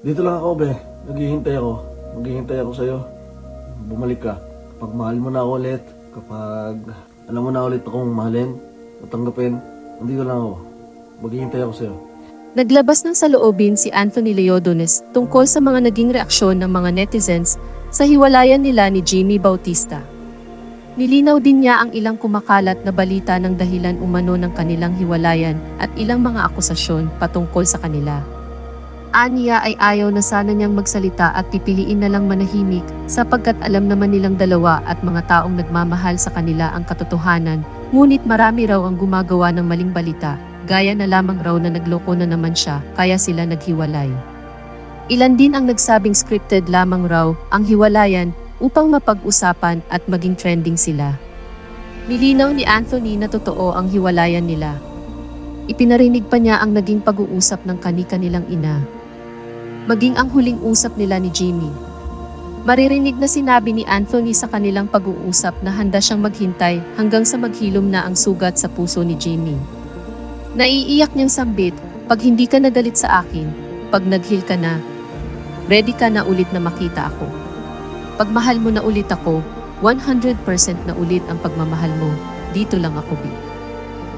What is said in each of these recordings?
Dito lang ako, be. Naghihintay ako. Maghihintay ako sa'yo. Bumalik ka. Kapag mahal mo na ako ulit, kapag alam mo na ulit akong mahalin, tatanggapin, nandito lang ako. Maghihintay ako sa'yo. Naglabas ng saloobin si Anthony Leodones tungkol sa mga naging reaksyon ng mga netizens sa hiwalayan nila ni Jimmy Bautista. Nilinaw din niya ang ilang kumakalat na balita ng dahilan umano ng kanilang hiwalayan at ilang mga akusasyon patungkol sa kanila. Aniya ay ayaw na sana niyang magsalita at pipiliin na lang manahimik sapagkat alam naman nilang dalawa at mga taong nagmamahal sa kanila ang katotohanan, ngunit marami raw ang gumagawa ng maling balita, gaya na lamang raw na nagloko na naman siya kaya sila naghiwalay. Ilan din ang nagsabing scripted lamang raw ang hiwalayan upang mapag-usapan at maging trending sila. Nilinaw ni Anthony na totoo ang hiwalayan nila. Ipinarinig pa niya ang naging pag-uusap ng kani-kanilang ina. Maging ang huling usap nila ni Jimmy. Maririnig na sinabi ni Anthony sa kanilang pag-uusap na handa siyang maghintay hanggang sa maghilom na ang sugat sa puso ni Jimmy. Naiiyak niyang sambit, pag hindi ka nagalit sa akin, pag naghil ka na, ready ka na ulit na makita ako. Pag mahal mo na ulit ako, 100% na ulit ang pagmamahal mo, dito lang ako, B.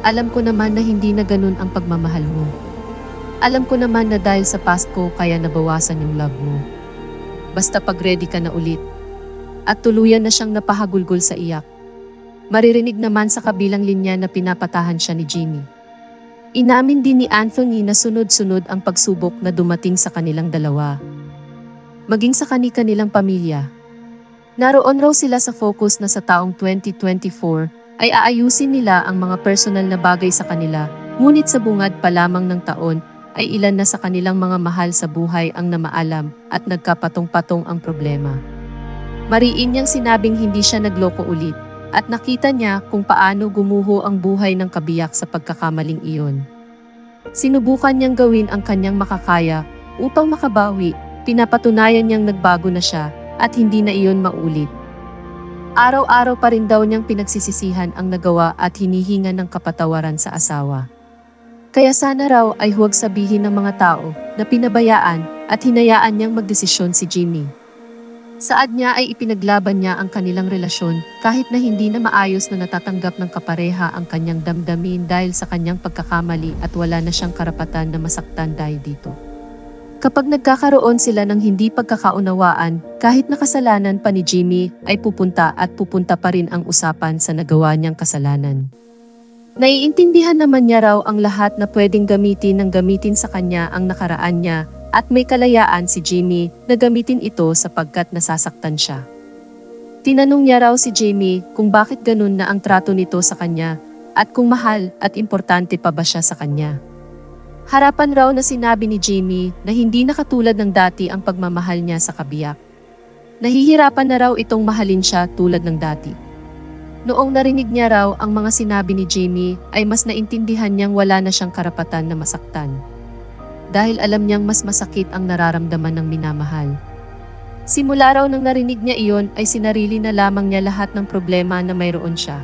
Alam ko naman na hindi na ganun ang pagmamahal mo. Alam ko naman na dahil sa past ko kaya nabawasan yung love mo. Basta pag ready ka na ulit. At tuluyan na siyang napahagulgol sa iyak. Maririnig naman sa kabilang linya na pinapatahan siya ni Jimmy. Inamin din ni Anthony na sunod-sunod ang pagsubok na dumating sa kanilang dalawa. Maging sa kani-kanilang pamilya. Naroon raw sila sa focus na sa taong 2024 ay aayusin nila ang mga personal na bagay sa kanila, ngunit sa bungad pa lamang ng taon ay ilan na sa kanilang mga mahal sa buhay ang namaalam at nagkapatong-patong ang problema. Mariin niyang sinabing hindi siya nagloko ulit at nakita niya kung paano gumuho ang buhay ng kabiyak sa pagkakamaling iyon. Sinubukan niyang gawin ang kanyang makakaya upang makabawi, pinapatunayan niyang nagbago na siya at hindi na iyon maulit. Araw-araw pa rin daw niyang pinagsisisihan ang nagawa at hinihinga ng kapatawaran sa asawa. Kaya sana raw ay huwag sabihin ng mga tao na pinabayaan at hinayaan niyang magdesisyon si Jimmy. Saad niya ay ipinaglaban niya ang kanilang relasyon kahit na hindi na maayos na natatanggap ng kapareha ang kanyang damdamin dahil sa kanyang pagkakamali at wala na siyang karapatan na masaktan dahil dito. Kapag nagkakaroon sila ng hindi pagkakaunawaan, kahit nakasalanan pa ni Jimmy, ay pupunta at pupunta pa rin ang usapan sa nagawa niyang kasalanan. Naiintindihan naman niya raw ang lahat na pwedeng gamitin ng gamitin sa kanya ang nakaraan niya at may kalayaan si Jimmy na gamitin ito sapagkat nasasaktan siya. Tinanong niya raw si Jimmy kung bakit ganun na ang trato nito sa kanya at kung mahal at importante pa ba siya sa kanya. Harapan raw na sinabi ni Jimmy na hindi na katulad ng dati ang pagmamahal niya sa kabiyak. Nahihirapan na raw itong mahalin siya tulad ng dati. Noong narinig niya raw ang mga sinabi ni Jimmy ay mas naintindihan niyang wala na siyang karapatan na masaktan. Dahil alam niyang mas masakit ang nararamdaman ng minamahal. Simula raw nang narinig niya iyon ay sinarili na lamang niya lahat ng problema na mayroon siya.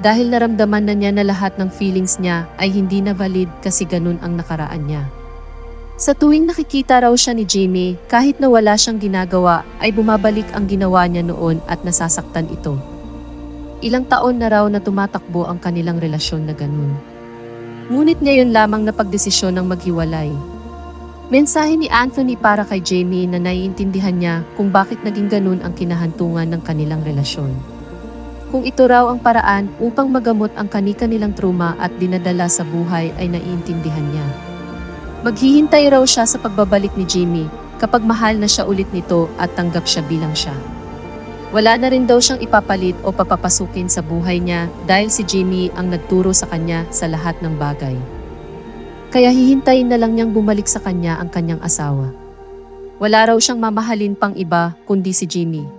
Dahil naramdaman na niya na lahat ng feelings niya ay hindi na valid kasi ganun ang nakaraan niya. Sa tuwing nakikita raw siya ni Jimmy, kahit na wala siyang ginagawa, ay bumabalik ang ginawa niya noon at nasasaktan ito. Ilang taon na raw na tumatakbo ang kanilang relasyon na ganun. Ngunit ngayon lamang na pagdesisyon ng maghiwalay. Mensahe ni Anthony para kay Jamie na naiintindihan niya kung bakit naging ganun ang kinahantungan ng kanilang relasyon. Kung ito raw ang paraan upang magamot ang kani-kanilang trauma at dinadala sa buhay ay naiintindihan niya. Maghihintay raw siya sa pagbabalik ni Jimmy kapag mahal na siya ulit nito at tanggap siya bilang siya. Wala na rin daw siyang ipapalit o papapasukin sa buhay niya dahil si Jimmy ang nagturo sa kanya sa lahat ng bagay. Kaya hihintayin na lang niyang bumalik sa kanya ang kanyang asawa. Wala raw siyang mamahalin pang iba kundi si Jimmy.